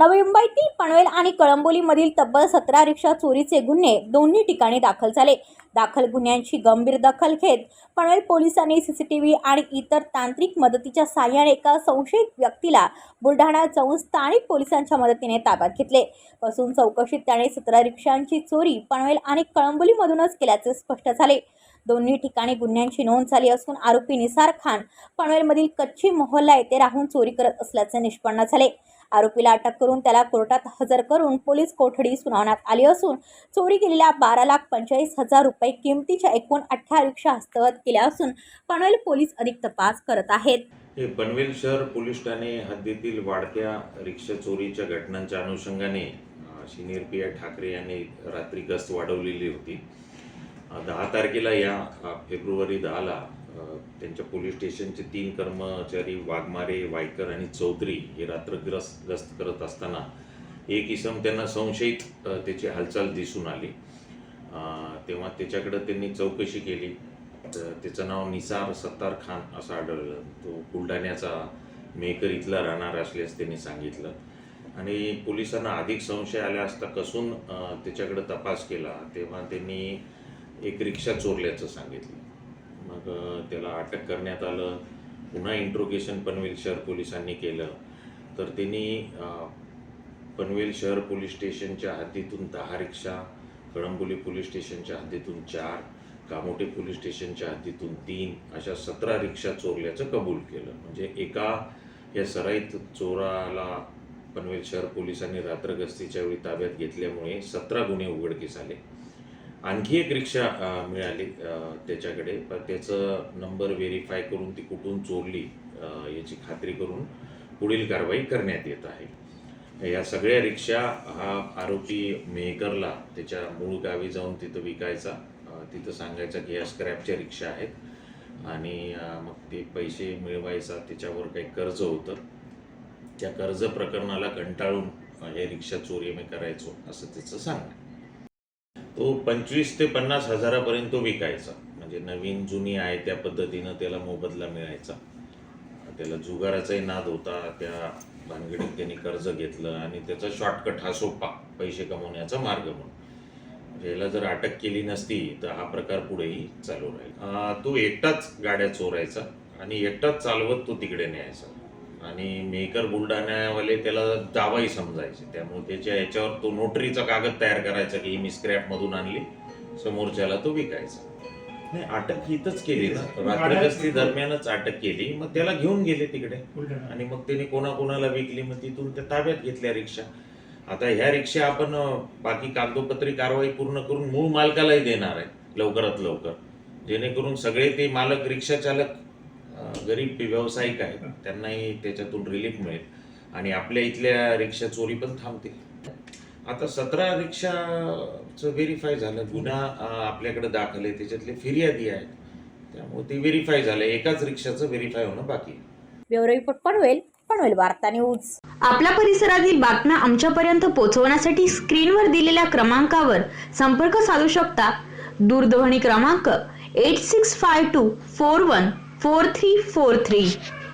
नवी मुंबईतील पनवेल आणि कळंबोलीमधील तब्बल सतरा रिक्षा चोरीचे गुन्हे दोन्ही ठिकाणी दाखल झाले. दाखल गुन्ह्यांची गंभीर दखल घेत पनवेल पोलिसांनी सीसीटीव्ही आणि इतर तांत्रिक मदतीच्या साहाय्याने एका संशयित व्यक्तीला बुलढाणा जाऊन स्थानिक पोलिसांच्या मदतीने ताब्यात घेतले. पासून चौकशीत त्याने सतरा रिक्षांची चोरी पनवेल आणि कळंबोलीमधूनच केल्याचे स्पष्ट झाले. दोन्ही ठिकाणी गुन्ह्यांची नोंद झाली असून आरोपी निसार खान पनवेलमधील कच्ची मोहल्ला येथे राहून चोरी करत असल्याचे निष्पन्न झाले. आरोपीला अटक करून त्याला कोर्टात हजर करून पोलीस कोठडी सुनावण्यात आली असून चोरी केलेल्या बारा लाख पंचेचाळीस हजार रुपये किमतीच्या एकूण अठरा रिक्षा हस्तगत केल्या असून पनवेल पोलीस अधिक तपास करत आहेत. हे पनवेल शहर पोलीस ठाणे हद्दीतील वाढत्या रिक्षा चोरीच्या घटनांच्या अनुषंगाने सिनियर पी आय ठाकरे यांनी रात्री गस्त वाढवलेली होती. दहा तारखेला या फेब्रुवारी दहाला त्यांच्या पोलीस स्टेशनचे तीन कर्मचारी वाघमारे वायकर आणि चौधरी हे रात्र ग्रस्त गस्त करत असताना एक इसम त्यांना संशयित त्याची हालचाल दिसून आली. तेव्हा त्याच्याकडं त्यांनी चौकशी केली. तर त्याचं नाव निसार सत्तार खान असं आढळलं. तो बुलढाण्याचा मेकर इथला राहणार असल्यास त्यांनी सांगितलं. आणि पोलिसांना अधिक संशय आला असता कसून त्याच्याकडं तपास केला. तेव्हा त्यांनी एक रिक्षा चोरल्याचं सांगितलं. मग त्याला अटक करण्यात आलं. पुन्हा इंट्रोगेशन पनवेल शहर पोलिसांनी केलं. तर त्यांनी पनवेल शहर पोलीस स्टेशनच्या हद्दीतून दहा रिक्षा कळंबोली पोलीस स्टेशनच्या हद्दीतून चार कामोटे पोलीस स्टेशनच्या हद्दीतून तीन अशा सतरा रिक्षा चोरल्याचं कबूल केलं. म्हणजे एका या सराईत चोराला पनवेल शहर पोलिसांनी रात्र गस्तीच्या वेळी ताब्यात घेतल्यामुळे सतरा गुन्हे उघडकीस आले. आणखी एक रिक्षा मिळाली त्याच्याकडे. पण त्याचं नंबर व्हेरीफाय करून ती कुठून चोरली याची खात्री करून पुढील कारवाई करण्यात येत आहे. या सगळ्या रिक्षा हा आरोपी मेहकरला त्याच्या मूळ गावी जाऊन तिथं विकायचा. तिथं सांगायचा की या स्क्रॅपच्या रिक्षा आहेत. आणि मग ते पैसे मिळवायचा त्याच्यावर काही कर्ज होतं. त्या कर्ज प्रकरणाला कंटाळून हे रिक्षा चोरी मी करायचो असं त्याचं सांगणं तो पंचवीस ते पन्नास हजारापर्यंत विकायचा. म्हणजे नवीन जुनी आहे त्या पद्धतीनं त्याला मोबदला मिळायचा. त्याला जुगाराचाही नाद होता त्या भानगडीत त्यांनी कर्ज घेतलं आणि त्याचा शॉर्टकट हा सोपा पैसे कमवण्याचा मार्ग म्हणून. म्हणजे याला जर अटक केली नसती तर हा प्रकार पुढेही चालू राहील. तो एकटाच गाड्या चोरायचा आणि एकटाच चालवत तो तिकडे न्यायचा. आणि मेकर बुलढाण्यावाले त्याला दावाही समजायचे. त्यामुळे त्याच्या याच्यावर तो नोटरीचा कागद तयार करायचा की मी स्क्रॅपमधून आणली समोरच्याला तो विकायचा. नाही अटक इथंच केली. ना रात्रगस्ती दरम्यानच अटक केली. मग त्याला घेऊन गेले तिकडे. आणि मग त्याने कोणाकोणाला विकली? मग तिथून त्या ताब्यात घेतल्या रिक्षा. आता ह्या रिक्षा आपण बाकी कागदोपत्री कारवाई पूर्ण करून मूळ मालकालाही देणार आहे लवकरात लवकर. जेणेकरून सगळे ते मालक रिक्षा चालक गरीब व्यावसायिक आहेत त्यांनाही त्याच्यातून रिलीफ मिळेल. आणि आपल्या इथल्या रिक्षा चोरी पण थांबतील. आता सतरा रिक्षाचं व्हेरीफाय झालं गुन्हा आपल्याकडे दाखल आहे त्याच्यातले फिर्यादी आहेत. त्यामुळे ते व्हेरीफाय झालं एकाच रिक्षाचं व्हेरीफाय होणं बाकी आहे. ब्युरो रिपोर्ट पनवेल पनवेल वार्ता न्यूज. आपल्या परिसरातील बातम्या आमच्यापर्यंत पोहोचवण्यासाठी स्क्रीनवर दिलेल्या क्रमांकावर संपर्क साधू शकता. दूरध्वनी क्रमांक eight six five two four one four three four three.